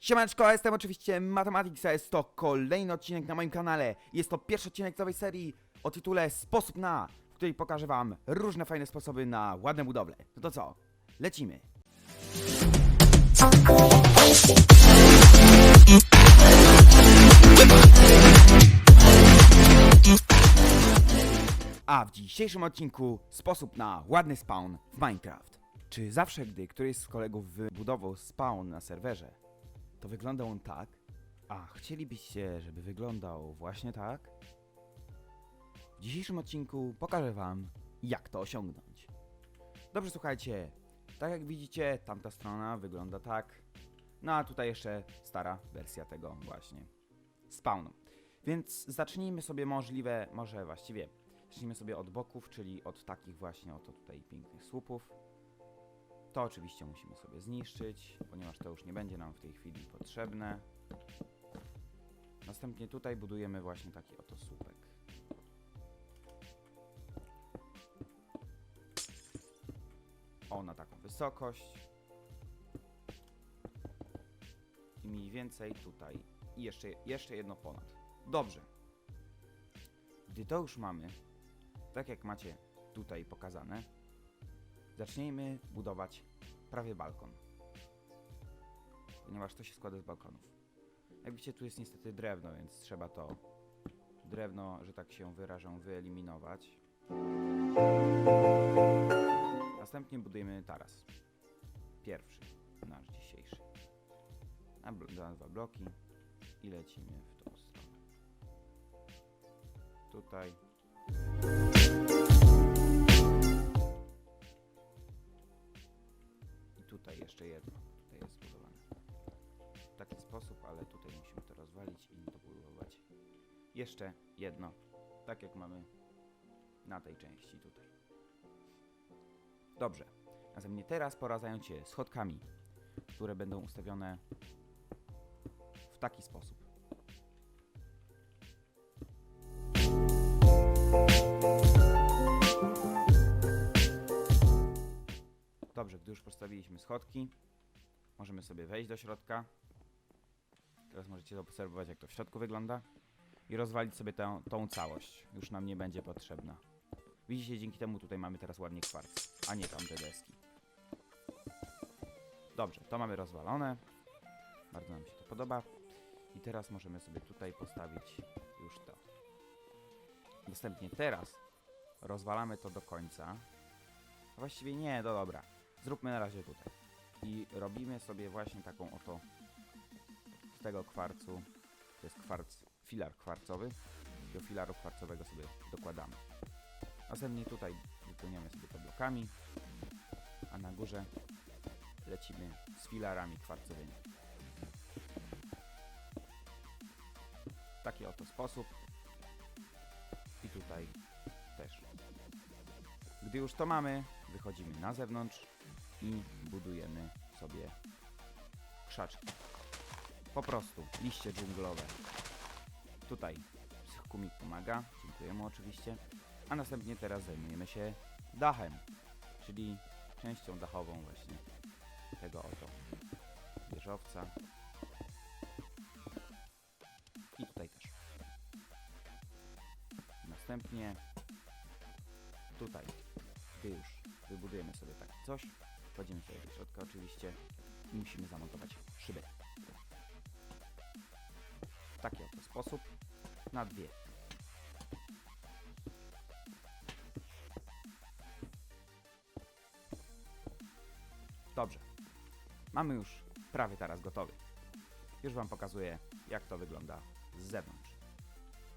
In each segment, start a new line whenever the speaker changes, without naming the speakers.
Siemaneczko, jestem oczywiście Mathematics, a jest to kolejny odcinek na moim kanale. Jest to pierwszy odcinek całej serii o tytule Sposób na, w której pokażę wam różne fajne sposoby na ładne budowle. No to co? Lecimy. A w dzisiejszym odcinku sposób na ładny spawn w Minecraft. Czy zawsze, gdy któryś z kolegów wybudował spawn na serwerze, to wyglądał on tak? A chcielibyście, żeby wyglądał właśnie tak? W dzisiejszym odcinku pokażę wam, jak to osiągnąć. Dobrze, słuchajcie. Tak jak widzicie, tamta strona wygląda tak. No a tutaj jeszcze stara wersja tego właśnie spawnu. Więc zacznijmy sobie możliwe, może właściwie zacznijmy sobie od boków, czyli od takich właśnie oto tutaj pięknych słupów. To oczywiście musimy sobie zniszczyć, ponieważ to już nie będzie nam w tej chwili potrzebne. Następnie tutaj budujemy właśnie taki oto słupek. O, na taką wysokość. I mniej więcej tutaj. I jeszcze, jeszcze jedno ponad. Dobrze. Gdy to już mamy, tak jak macie tutaj pokazane, zacznijmy budować prawie balkon. Ponieważ to się składa z balkonów. Jak widzicie, tu jest niestety drewno, więc trzeba to drewno, że tak się wyrażę, wyeliminować. Następnie budujemy taras. Pierwszy, nasz dzisiejszy. Na, dwa bloki i lecimy w tą stronę. Tutaj. Tutaj jeszcze jedno. Tutaj jest zbudowane. W taki sposób, ale tutaj musimy to rozwalić i dobudować. Jeszcze jedno. Tak jak mamy na tej części tutaj. Dobrze. Następnie teraz pora zająć się schodkami, które będą ustawione w taki sposób. Postawiliśmy schodki, możemy sobie wejść do środka. Teraz możecie zaobserwować, jak to w środku wygląda. I rozwalić sobie tę, tą całość. Już nam nie będzie potrzebna. Widzicie, dzięki temu tutaj mamy teraz ładnie kwarc, a nie tamte deski. Dobrze, to mamy rozwalone. Bardzo nam się to podoba. I teraz możemy sobie tutaj postawić już to. Następnie teraz rozwalamy to do końca. Właściwie nie, dobra. Zróbmy na razie tutaj. I robimy sobie właśnie taką oto z tego kwarcu. To jest kwarc, filar kwarcowy. Do filaru kwarcowego sobie dokładamy. Następnie tutaj wypełniamy sobie to blokami, a na górze lecimy z filarami kwarcowymi. W taki oto sposób. I tutaj też. Gdy już to mamy, wychodzimy na zewnątrz i budujemy sobie krzaczki. Po prostu liście dżunglowe. Tutaj Psychkumik pomaga, dziękuję mu oczywiście. A następnie teraz zajmujemy się dachem, czyli częścią dachową właśnie tego oto wieżowca. I tutaj też. Następnie tutaj, gdy już wybudujemy sobie takie coś, wchodzimy sobie do środka oczywiście i musimy zamontować szybę. W taki oto sposób na dwie. Dobrze. Mamy już prawie taras gotowy. Już Wam pokazuję, jak to wygląda z zewnątrz.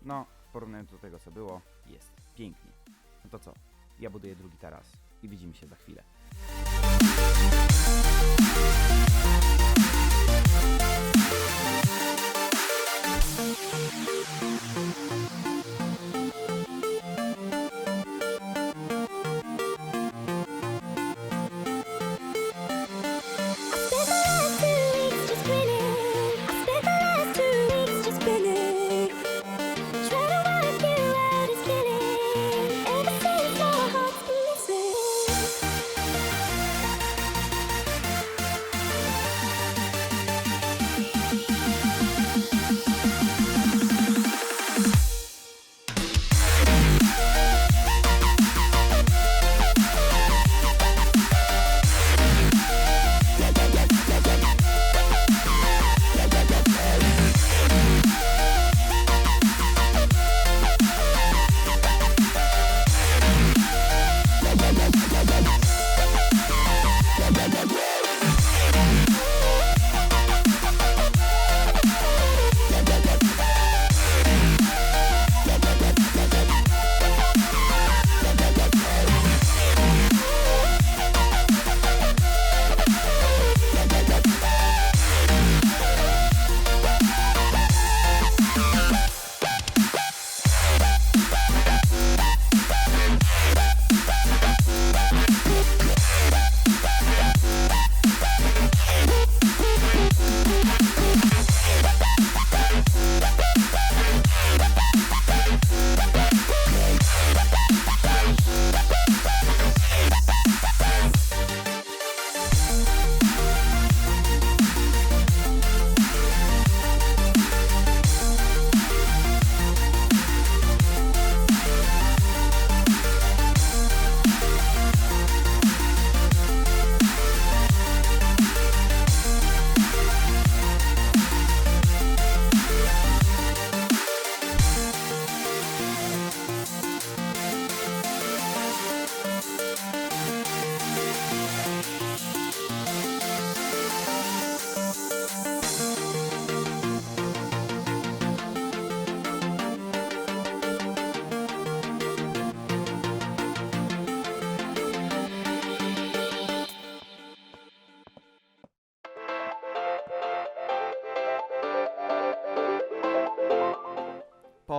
No, w porównaniu do tego, co było, jest pięknie. No to co? Ja buduję drugi taras i widzimy się za chwilę.
えっ?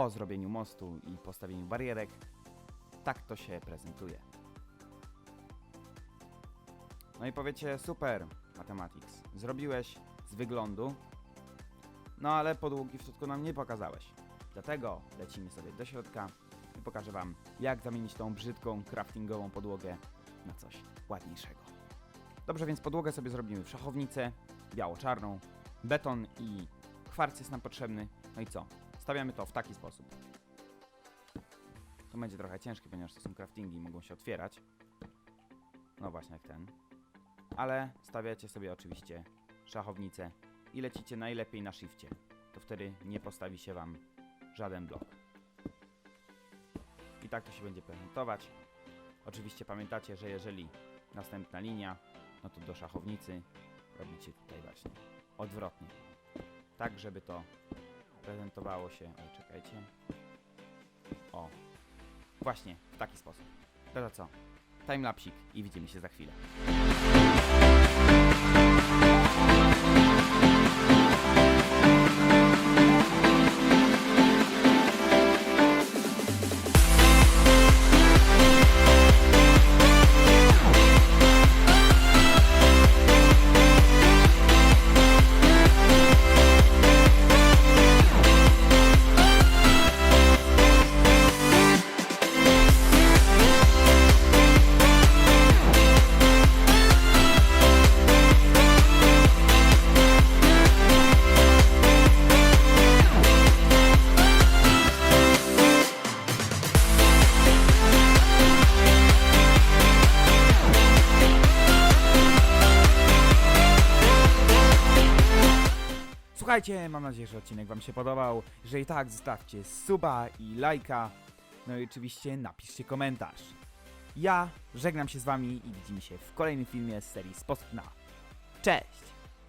Po zrobieniu mostu i postawieniu barierek, tak to się prezentuje. No i powiecie, super, Mathematics, zrobiłeś z wyglądu, no ale podłogi w środku nam nie pokazałeś. Dlatego lecimy sobie do środka i pokażę Wam, jak zamienić tą brzydką, craftingową podłogę na coś ładniejszego. Dobrze, więc podłogę sobie zrobimy w szachownicę, biało-czarną, beton i kwarc jest nam potrzebny. No i co? Stawiamy to w taki sposób. To będzie trochę ciężkie, ponieważ to są craftingi i mogą się otwierać. No właśnie jak ten. Ale stawiacie sobie oczywiście szachownicę i lecicie najlepiej na shifcie. To wtedy nie postawi się wam żaden blok. I tak to się będzie prezentować. Oczywiście pamiętacie, że jeżeli następna linia, no to do szachownicy robicie tutaj właśnie odwrotnie. Tak, żeby to prezentowało się. Oj, czekajcie. O. Właśnie, w taki sposób. To co? Timelapsik i widzimy się za chwilę. Słuchajcie, mam nadzieję, że odcinek Wam się podobał. Jeżeli tak, zostawcie suba i lajka. No i oczywiście napiszcie komentarz. Ja żegnam się z Wami i widzimy się w kolejnym filmie z serii Sposób na. Cześć!